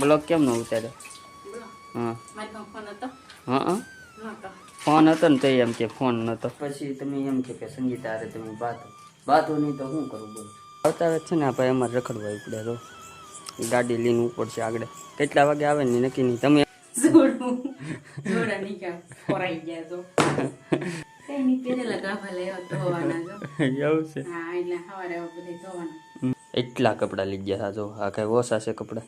Blog કેમ ન ઉતાર્યો? હા. ફોન હતો હા હા. ફોન હતો ને તો એમ કે ફોન નતો. પછી તમે એમ કે કે સંગીતા હારે તમે બાતો બાતો નહીં તો શું કરું બોલો? આવતા છે ને આપણે અમારે રખડવા પડે તો ગાડી લઈને ઉપર છે આગળ. કેટલા વાગે આવે ને નક્કી નહીં. તમે એટલા કપડાં લઈ ગયા જો. આ કઈ ઓછા છે કપડાં?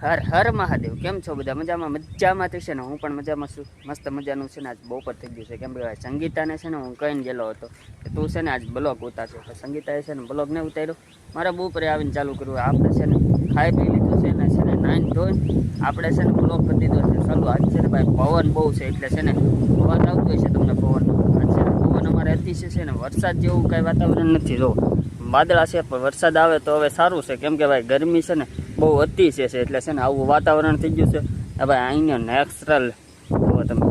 હર હર મહાદેવ કેમ છો બધા મજામાં મજામાં છે ને હું પણ મજામાં છું મસ્ત મજાનું છે ને આજ બપોર થઈ ગયું છે કેમ કે સંગીતાને છે ને હું કહીને ગયેલો હતો કે તું છે ને આજ બ્લોગ ઉતારશો તો સંગીતાએ છે ને બ્લોગ ને ઉતાર્યો મારા બપોરે આવીને ચાલુ કર્યું આપણે છે ને ખાઈ પી લીધું છે ને છે ને નાઈન ધોઈ આપણે છે ને બ્લોગ કરી દીધો છે ચાલુ આજ છે ને ભાઈ પવન બહુ છે એટલે છે ને અવાજ આવતો છે તમને પવન છે ને પવન અમારે અતિશય છે ને વરસાદ જેવું કાંઈ વાતાવરણ નથી જો વાદળા છે પણ વરસાદ આવે તો હવે સારું છે કેમ કે ભાઈ ગરમી છે ને બહુ અતિશય છે એટલે છે ને આવું વાતાવરણ થઈ ગયું છે. હવે ભાઈ અહીંનો નેચરલ જુઓ તમે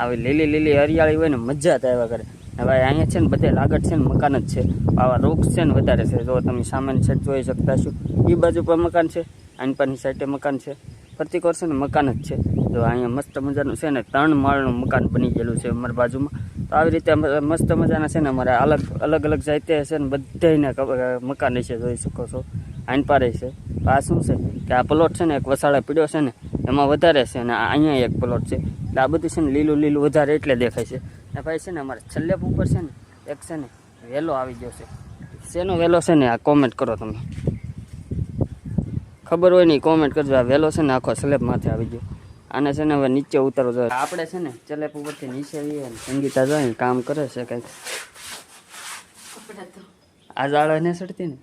આવી લીલી લીલી હરિયાળી હોય ને મજા જ આવ્યા કરે ભાઈ અહીંયા છે ને બધે લાગત છે ને મકાન જ છે. આવા વૃક્ષ છે ને વધારે છે. જો તમે સામેની સાઈડ જોઈ શકતા છો એ બાજુ પણ મકાન છે, આની પાની સાઈડે મકાન છે. પ્રતિક વર્ષે ને મકાન જ છે. જો અહીંયા મસ્ત મજાનું છે ને ત્રણ માળનું મકાન બની ગયેલું છે અમારી બાજુમાં. તો આવી રીતે મસ્ત મજાના છે ને અમારે અલગ અલગ અલગ જાતે છે ને બધાને મકાન છે, જોઈ શકો છો. આઈન પારે છે. તો આ શું છે? કે આ પ્લોટ છે ને એક વસાળે પીડ્યો છે ને એમાં વધારે છે અને આ અહીંયા એક પ્લોટ છે. એટલે આ બધું છે ને લીલું લીલું વધારે એટલે દેખાય છે. ને ભાઈ છે ને અમારે છેલ્લે ઉપર છે ને એક છે ને વેલો આવી ગયો છે. શેનો વેલો છે ને આ કોમેન્ટ કરો તમે. ખબર હોય નહીં કોમેન્ટ કરજો. આ વેલો છે ને આખો સ્લેબ માથે આવી ગયો. આને છે ને હવે નીચે ઉતારવો જોઈએ. આપણે છે ને ચલેપ ઉપરથી નીચે આવીએ સંગીતા જોઈએ કામ કરે છે કંઈક. આ આજ આળા સડતી ને?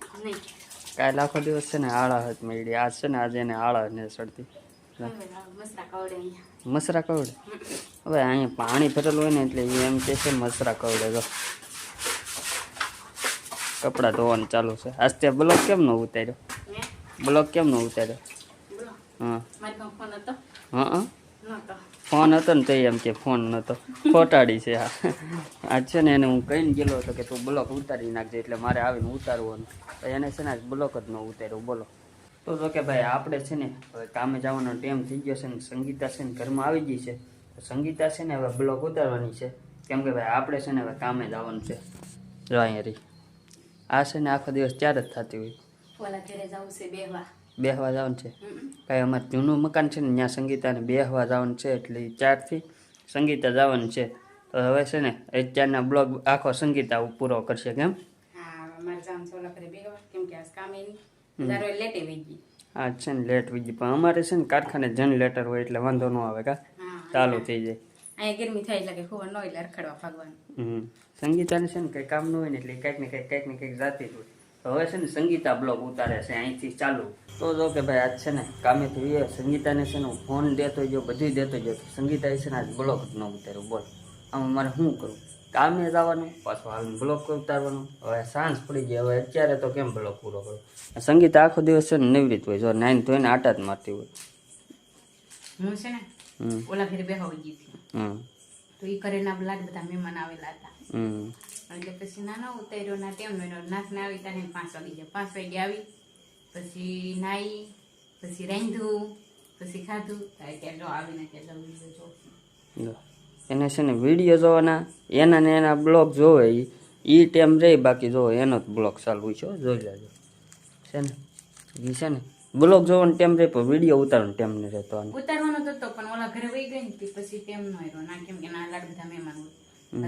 કાલે આખો દિવસ છે ને આળા હત મળી આજ છે ને આજે એને આળા ને સડતી મસરા કવડે હવે અહીંયા પાણી ભરેલું હોય ને એટલે એ એમ કે છે મસરા કવડે. તો કપડાં ધોવાનું ચાલુ છે. આજ બ્લોક કેમ નો ઉતાર્યો? બ્લોક? કેમ નો ઉતાર્યો હા હા. ફોન હતો ને તો એમ કે ફોન નતો. ખોટાડી છે આ. આજ છે ને એને હું કહીને ગયેલો હતો કે તું બ્લોક ઉતારી નાખજે એટલે મારે આવીને ઉતારવાનું. તો એને છે ને બ્લોક જ ન ઉતાર્યું, બોલો. તો તો કે ભાઈ, આપણે છે ને હવે કામે જવાનો ટાઈમ થઈ ગયો છે ને, સંગીતા છે ને ઘરમાં આવી ગઈ છે. તો સંગીતા છે ને હવે બ્લોક ઉતારવાની છે. કેમ કે ભાઈ, આપણે છે ને હવે કામે જવાનું છે. જો અહીંયા આ છે ને આખો દિવસ ચાર જ થતી હોય. ઘરે જવું છે બેહવા. બેહવા જવાનું છે. કાંઈ અમારે જૂનું મકાન છે ને ત્યાં સંગીતાને બેહવા જવાનું છે એટલે ચારથી સંગીતા જવાનું છે. તો હવે છે ને અત્યારના બ્લોગ આખો સંગીતા પૂરો કરશે કેમ? હા છે ને લેટ વીજી પણ અમારે છે ને કારખાને જનરેટર હોય એટલે વાંધો ન આવે કા? ચાલુ થઈ જાય. અહીંયા ગરમી થાય એટલે કે ખબર ન એટલે રખડવા ભાગવાનું. સંગીતાને છે ને કંઈ કામ ન હોય ને એટલે કંઈક ને કંઈક કંઈક ને કંઈક જાતી જ હોય. તો હવે છે ને સંગીતા બ્લોગ ઉતારે છે અહીંથી ચાલુ. તો જો કે ભાઈ આજ છે ને કામે એ સંગીતાને છે ને હું ફોન દેતો ગયો બધું દેતો ગયો સંગીતાએ છે ને આજ બ્લોગ ન ઉતાર્યો બોલ. આમ મારે શું કરવું? કામે જવાનું પાછું હાલ બ્લોક ઉતારવાનું? હવે સાંજ પડી ગઈ હવે અત્યારે તો કેમ બ્લોક પૂરો કરું? સંગીત આખો દિવસ છે ને નિવૃત્ત હોય જો નાઈન ધોઈને આટા જ મારતી હોય. હું છે ને ઓલા ઘરે બેહવા વહી ગઈ હતી. હમ. તો એ કરેલા બ્લાડ બધા મહેમાન આવેલા હતા. એટલે પછી નાનો ઉતાર્યો ના ટેમ નો નાખને આવી તને પાંચ વાગી ગયા. પાંચ વાગે આવી પછી નાઈ પછી રાંધ્યું પછી ખાધું. ત્યારે ત્યાં જો આવીને ત્યાં જો. એને છે ને વીડિયો જોવાના એના ને એના બ્લોગ જોવે એ ઈ ટાઈમ રહે બાકી જો એનો જ બ્લોગ ચાલુ છે જોઈ લેજો. છે ને? એ છે ને બ્લોગ જોવાનો ટાઈમ રહે પણ વીડિયો ઉતારવાનો ટાઈમ નહીં રહેતો ઉતારવાનો તો પણ ઓલા ઘરે વહી ગઈ ને પછી તેમ નો રહ્યો ના કેમ કે ના લાડ બધા મહેમાન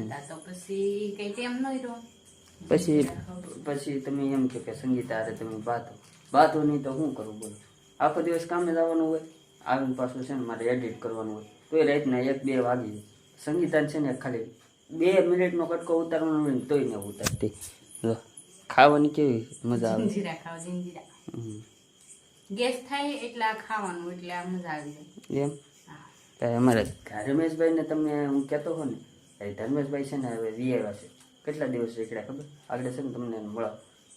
હતા તો પછી કઈ ટેમ નો રહ્યો પછી પછી તમે એમ કહો કે સંગીતા હારે તમે બાતો બાતો નહીં તો શું કરું બોલો? આખો દિવસ કામે જવાનું હોય આવીને પાછું છે ને મારે એડિટ કરવાનું હોય. તોય રાતના એક બે વાગી જાય. સંગીતા છે ને ખાલી બે મિનિટનો કટકો ઉતારવાનો હોય ને તોય ને ઉતારતી. ખાવાની કેવી મજા આવે? જીરા ખાવ હમ. ગેસ થાય એટલે આ ખાવાનું એટલે આ મજા આવી જાય. એમ? હા. કાંઈ અમારે ધર્મેશભાઈને તમે હું કહેતો હો ને એ ધર્મેશભાઈ છે ને હવે વીઆઈવા છે. કેટલા દિવસ રેકડ્યા ખબર? આગળ છે ને તમને મળો.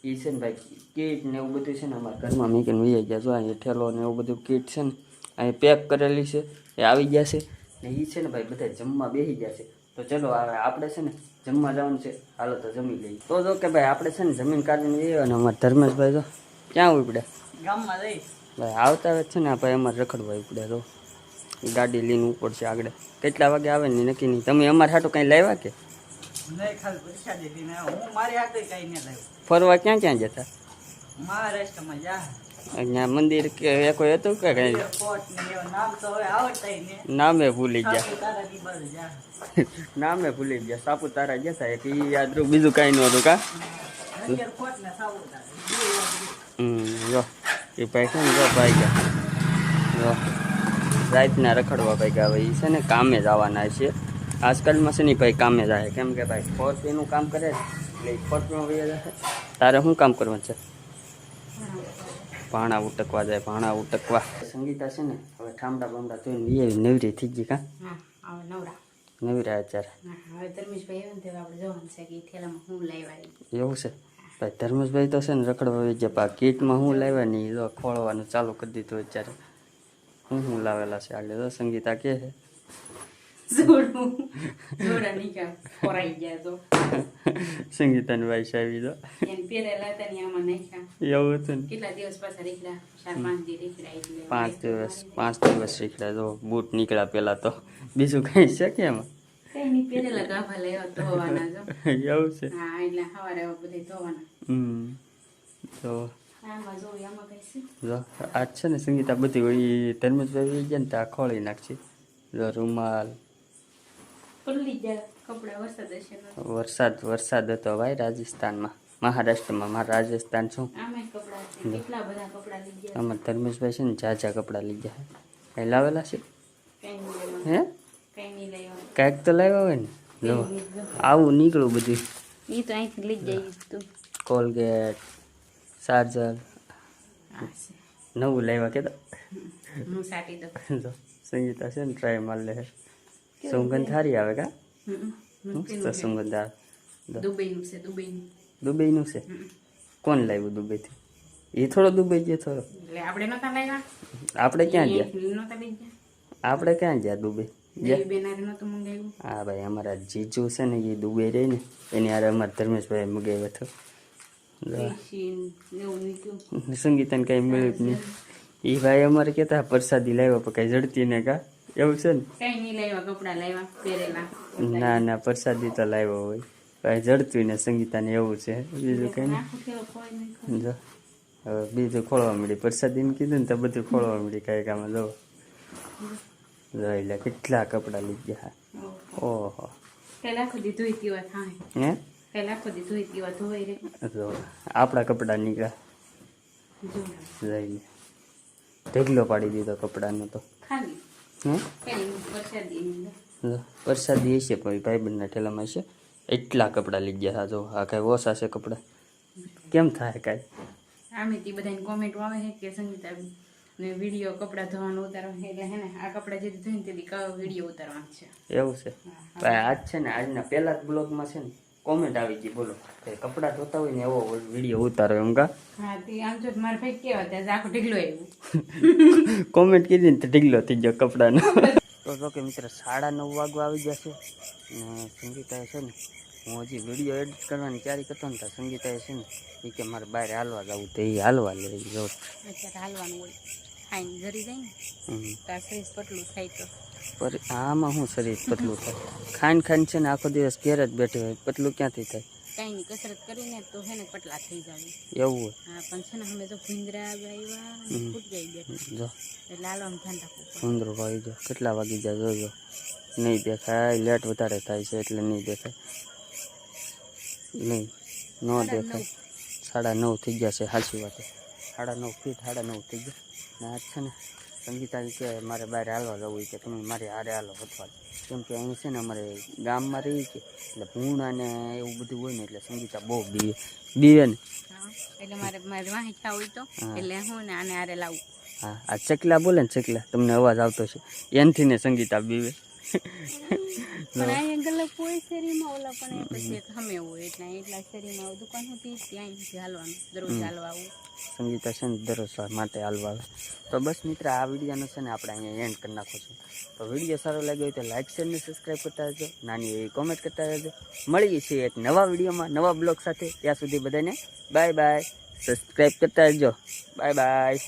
એ છે ને ભાઈ કીટ ને એવું બધું છે ને અમારા ઘરમાં મૂકીને વીઆઈ ગયા જો અહીંયા ઠેલો ને એવું બધું કીટ છે ને અહીંયા પેક કરેલી છે એ આવી ગયા છે. ને એ છે ને ભાઈ બધા જમવા બેસી ગયા છે. તો ચલો હવે આપણે છે ને જમવા જવાનું છે. હાલો તો જમી લઈએ. તો જો કે ભાઈ આપણે છે ને જમીન કાઢીને જઈએ અને અમારે ધર્મેશભાઈ તો. ક્યાં ઉપડે ગામમાં ભાઈ આવતા આવે છે ને ભાઈ અમારે રખડવા ઉપડે તો. ગાડી લઈને ઉપડશે આગળ. કેટલા વાગે આવે ને નક્કી નહીં. તમે અમારે હાટું કંઈ લાવ્યા કે? ફરવા ક્યાં ક્યાં જતા? મહારાષ્ટ્રમાં જા. અહીંયા મંદિર કે કોઈ હતું કે કંઈ? નામ ભૂલી ગયા. નામે ભૂલી ગયા. સાપુતારા જતા એક. ઈ યાદ બીજું કાંઈ નતું કા. હમ જો એ ભાઈ છે ને ભાઈ જો રાતના રખડવા ભાઈ ગયા હવે એ છે ને કામે જ આવવાના છે. આજકાલમાં છે ને ભાઈ કામે જાય. કેમ કે ભાઈ ફોર્થનું કામ કરે એટલે ફોર્થમાં વહી જાય તારે શું કામ કરવાનું છે? ભાણા ઉટકવા જાય ભાણા ઉટકવા. સંગીતા છે ને હવે ઠામડા બામડા જોઈને વી નવરી થઈ ગઈ કા? નવરા. નવરા અત્યારે. હવે ધર્મેશભાઈ એવું આપણે જોવાનું છે કે થેલામાં હું લાવ્યા. એવું છે? ભાઈ ધર્મેશભાઈ તો છે ને રખડવા વહી ગયા પા કીટમાં હું લાવ્યા નહીં તો ખોળવાનું ચાલુ કરી દીધું અત્યારે. હું હું લાવેલા છે આગળ? તો સંગીતા કે છે. જોડું. જોડા નીકળ્યા ખોરાઈ ગયા તો. સંગીતાની વાઈસ આવી તો. એને પહેરેલા હતા ને નાખ્યા. એવું હતું રીખડા પાંચ રીખડા દિવસ પાંચ દિવસ શીખડા તો બૂટ નીકળ્યા પહેલાં તો. બીજું કંઈ છે કે એમાં? ગાભા લેવા ધોવાના જો એવું છે હા એટલે સવારે બધે ધોવાના હમ તો આમાં જોઈ આમાં કઈ છે જો આજ છે ને સંગીતા બધી હોય ધર્મેશભાઈ ભાઈ ગયા ને ત્યાં ખોળી નાખશે જો રૂમાલ કપડા વરસાદ વરસાદ હતો ભાઈ રાજસ્થાનમાં મહારાષ્ટ્રમાં મારા રાજસ્થાન કપડા છે કપડા અમારા ધર્મેશભાઈ છે ને ઝાઝા કપડાં લઈ ગયા લાવેલા છે હે કાંઈક તો લાવ્યા હોય ને. જો આવું નીકળું બધું. એ તો અહીંથી લઈ જાય તું. Colgate charger. નવું લાવ્યા કે હું સાટી દઉં. જો સંગીતા છે ને ટ્રાય માર લે. સુગંધ સારી આવે કા. મસ્ત સુગંધ આવે દુબઈનું છે દુબઈનું. દુબઈનું છે? કોણ લાવ્યું દુબઈથી? એ થોડો દુબઈ ગયો થોડો. આપણે નતા લાવ્યા? આપણે ક્યાં ગયા? આપણે ક્યાં ગયા દુબઈ? હા ભાઈ અમારા જીજુ છે ને એ દુબઈ રહી ને એની હારે અમારા ધર્મેશભાઈ મગાવ્યો હતો. સંગીતાને કઈ મળ્યું નહીં. એ ભાઈ અમારે કહેતા પ્રસાદી લાવ્યા પણ કઈ જડતી ને કા? એવું છે ને? ના ના પ્રસાદી તો લાવ્યો હોય. કઈ જડતું ને સંગીતાને એવું છે. બીજું કઈ નહીં. જો હવે બીજું ખોળવા મળી પ્રસાદીને કીધું ને તો બધું ખોળવા મળી કઈ આમાં જો. જો એટલે કેટલા કપડાં ગયા? ઓહો. પેલા પહેલા ધોઈ તેવા થાય હે? પેલા આખો ધોઈ તેવા ધોઈ રે. જો આપણા કપડાં નીકળ્યા? જો. જઈને ઢગલો પાડી દીધો કપડાનો તો. ખાલી. હે? અંદર. હશે પણ ભાઈબંધના ઠેલામાં હશે. એટલા કપડાં લઈ ગયા હા જો આ કાંઈ ઓછા છે કપડાં? કેમ થાય કાંઈ? આમે તે બધાની કોમેન્ટ આવે છે કે સંગીતા ને વીડિયો કપડાં ધોવાનું ઉતારવા છે. એટલે હે ને આ કપડાં જે ધોઈને તેથી વીડિયો ઉતારવાના છે. એવું છે? ભાઈ આજ છે ને આજના પહેલા જ બ્લોગમાં છે ને કોમેન્ટ આવી ગઈ બોલો. કપડાં ધોતા હોય ને એવો વીડિયો ઉતારો એમ કા? હા તે આમ તો મારા ભાઈ કેવા ત્યાં આખો ઢીગલો આવ્યું. કોમેન્ટ કીધી ને તો ઢીગલો થઈ ગયો કપડાનો. તો જો કે મિત્ર સાડા નવ વાગવા આવી ગયા છે. ને સંગીતાએ છે ને હું હજી વીડિયો એડિટ કરવાની તૈયારી કરતો ને તો સંગીતાએ છે ને એ કે મારે બહાર હાલવા જવું તો એ હાલવા લઈ જવું હાલવાનું હોય. ખાઈને જરી જાય ને સાઈઝ પટલું થાય તો. પર આમાં શું શરીર પતલું થાય? ખાઈને ખાઈને છે ને આખો દિવસ ઘેર જ બેઠી હોય પતલું ક્યાંથી થાય? કાંઈ નહીં કસરત કરીને તો હે ને પટલા થઈ જાય એવું હોય? હા પણ છે ને અમે તો ભીંદરા આવ્યા ફૂટ ગઈ ગયા જો. એટલે ધ્યાન રાખવું ભૂંદરો ભાઈ જો કેટલા વાગી જાય જોજો નહીં દેખાય લેટ વધારે થાય છે એટલે નહીં દેખાય. નહીં ન દેખાય. સાડા નવ થઈ ગયા છે સાચી વાત છે. સાડા નવ ફીટ સાડા નવ થઈ ગયા. ને આજ છે ને સંગીતા કે મારે બહાર હાલવા જવું છે કે તમે મારે હારે હાલો અથવા કેમ કે અહીં છે ને અમારે ગામમાં રહી છે. એટલે ભૂણ અને એવું બધું હોય ને એટલે સંગીતા બહુ બીવે બીવે ને. એટલે મારે મારે ખાવ હોય તો. એટલે હું ને આને હારે લાવું. હા આ ચકલા બોલે ને ચકલા તમને અવાજ આવતો છે એનથી ને સંગીતા બીવે. પણ અહીંયા ગલપ હોય શેરીમાં ઓલા પણ પછી એક હમે હોય એટલે એટલા શેરીમાં દુકાન હતી ત્યાં હાલવાનું દરરોજ હાલવા આવું સંગીતા છે ને દરરોજ માટે હાલવા આવે તો બસ મિત્ર આ વિડીયોનો છે ને આપણે અહીંયા એન્ડ કરી નાખો છું. તો વીડિયો સારો લાગ્યો હોય તો લાઇક શેર ને સબસ્ક્રાઈબ કરતા રહેજો. નાની એવી કોમેન્ટ કરતા રહેજો. મળીએ છીએ એક નવા વિડીયોમાં નવા બ્લોગ સાથે. ત્યાં સુધી બધાને બાય બાય સબસ્ક્રાઈબ કરતા રહેજો. Bye bye